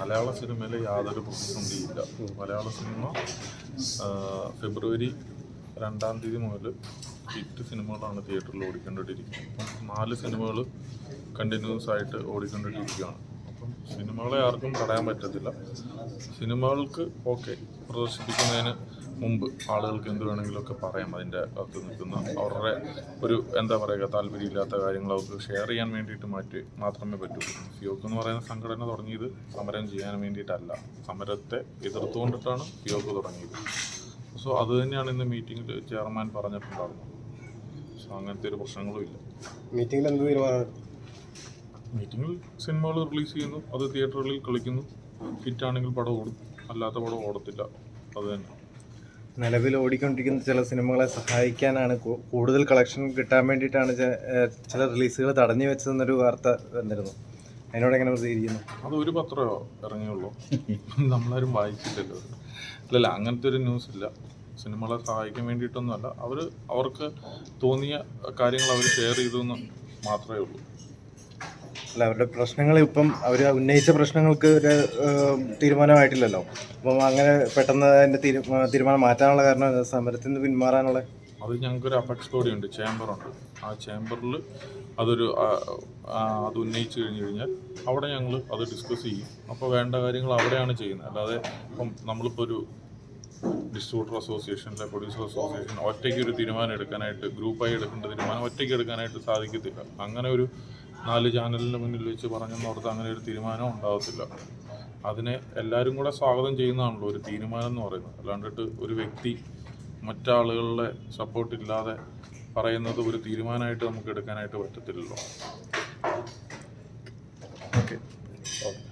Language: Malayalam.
മലയാള സിനിമയിൽ യാതൊരു പ്രതിസന്ധിയില്ല. മലയാള സിനിമ ഫെബ്രുവരി രണ്ടാം തീയതി മുതൽ ഹിറ്റ് സിനിമകളാണ് തിയേറ്ററിൽ ഓടിക്കൊണ്ടിരിക്കുന്നത്. അപ്പം നാല് സിനിമകൾ കണ്ടിന്യൂസ് ആയിട്ട് ഓടിക്കൊണ്ടിരിക്കുകയാണ്. അപ്പം സിനിമകളെ ആർക്കും തടയാൻ പറ്റത്തില്ല. സിനിമകൾക്ക് ഓക്കെ പ്രദർശിപ്പിക്കുന്നതിന് മുമ്പ് ആളുകൾക്ക് എന്ത് വേണമെങ്കിലുമൊക്കെ പറയാം അതിന്റെ അകത്ത് നിൽക്കുന്ന അവരുടെ ഒരു എന്താ പറയുക താല്പര്യമില്ലാത്ത കാര്യങ്ങൾ അവർക്ക് ഷെയർ ചെയ്യാൻ വേണ്ടിയിട്ട് മാറ്റി മാത്രമേ പറ്റൂ. ഫിയോക്ക് എന്ന് പറയുന്ന സംഘടന തുടങ്ങിയത് സമരം ചെയ്യാൻ വേണ്ടിയിട്ടല്ല. സമരത്തെ എതിർത്തുകൊണ്ടിട്ടാണ് ഫിയോക്ക് തുടങ്ങിയത്. സോ അത് തന്നെയാണ് ഇന്ന് മീറ്റിങ്ങിൽ ചെയർമാൻ പറഞ്ഞിട്ടുണ്ടായിരുന്നത് സോ അങ്ങനത്തെ ഒരു പ്രശ്നങ്ങളും ഇല്ല. മീറ്റിംഗിൽ എന്ത് തീരുമാനം? മീറ്റിങ്ങിൽ സിനിമകൾ റിലീസ് ചെയ്യുന്നു. അത് തിയേറ്ററുകളിൽ കളിക്കുന്നു. ഹിറ്റാണെങ്കിൽ പടം ഓടും. അല്ലാത്ത പടം ഓടത്തില്ല. അത് തന്നെ. നിലവിൽ ഓടിക്കൊണ്ടിരിക്കുന്ന ചില സിനിമകളെ സഹായിക്കാനാണ് കൂടുതൽ കളക്ഷൻ കിട്ടാൻ വേണ്ടിയിട്ടാണ് ചില റിലീസുകൾ തടഞ്ഞു വെച്ചതെന്നൊരു വാർത്ത വന്നിരുന്നു. അതിനോട് എങ്ങനെ പ്രതികരിക്കുന്നു? അത് ഒരു പത്രമോ ഇറങ്ങിയുള്ളൂ. നമ്മളാരും വായിച്ചിട്ടില്ല. അല്ലല്ല അങ്ങനത്തെ ഒരു ന്യൂസ് ഇല്ല. സിനിമകളെ സഹായിക്കാൻ വേണ്ടിയിട്ടൊന്നുമല്ല. അവർ അവർക്ക് തോന്നിയ കാര്യങ്ങൾ അവർ ഷെയർ ചെയ്തു എന്ന് മാത്രമേ ഉള്ളൂ. അല്ല അവരുടെ പ്രശ്നങ്ങൾ ഇപ്പം അവർ ഉന്നയിച്ച പ്രശ്നങ്ങൾക്ക് ഒരു തീരുമാനമായിട്ടില്ലല്ലോ. അപ്പം അങ്ങനെ പെട്ടെന്ന് അതിന്റെ തീരുമാനം മാറ്റാനുള്ള കാരണം? സമരത്തിൽ നിന്ന് പിന്മാറാനുള്ള? അത് ഞങ്ങൾക്കൊരു അപക്ഷ ബോഡി ഉണ്ട് ചേംബറുണ്ട് ആ ചേംബറിൽ അതൊരു അത് ഉന്നയിച്ചു കഴിഞ്ഞ് കഴിഞ്ഞാൽ അവിടെ ഞങ്ങൾ അത് ഡിസ്കസ് ചെയ്യും. അപ്പോൾ വേണ്ട കാര്യങ്ങൾ അവിടെയാണ് ചെയ്യുന്നത്. അല്ലാതെ ഇപ്പം നമ്മളിപ്പോൾ ഒരു ഡിസ്ട്രിബ്യൂട്ടർ അസോസിയേഷനിലെ പ്രൊഡ്യൂസർ അസോസിയേഷൻ ഒറ്റയ്ക്ക് ഒരു തീരുമാനം എടുക്കാനായിട്ട് ഗ്രൂപ്പായി എടുക്കേണ്ട തീരുമാനം ഒറ്റയ്ക്ക് എടുക്കാനായിട്ട് സാധിക്കത്തില്ല. അങ്ങനെ ഒരു നാല് ചാനലിന് മുന്നിൽ വെച്ച് പറഞ്ഞെന്നോർത്ത് അങ്ങനെ ഒരു തീരുമാനം ഉണ്ടാകത്തില്ല അതിനെ എല്ലാവരും കൂടെ സ്വാഗതം ചെയ്യുന്നതാണല്ലോ ഒരു തീരുമാനം എന്ന് പറയുന്നത്. അല്ലാണ്ടിട്ട് ഒരു വ്യക്തി മറ്റാളുകളുടെ സപ്പോർട്ട് ഇല്ലാതെ പറയുന്നത് ഒരു തീരുമാനമായിട്ട് നമുക്ക് എടുക്കാനായിട്ട് പറ്റത്തില്ലല്ലോ. Okay okay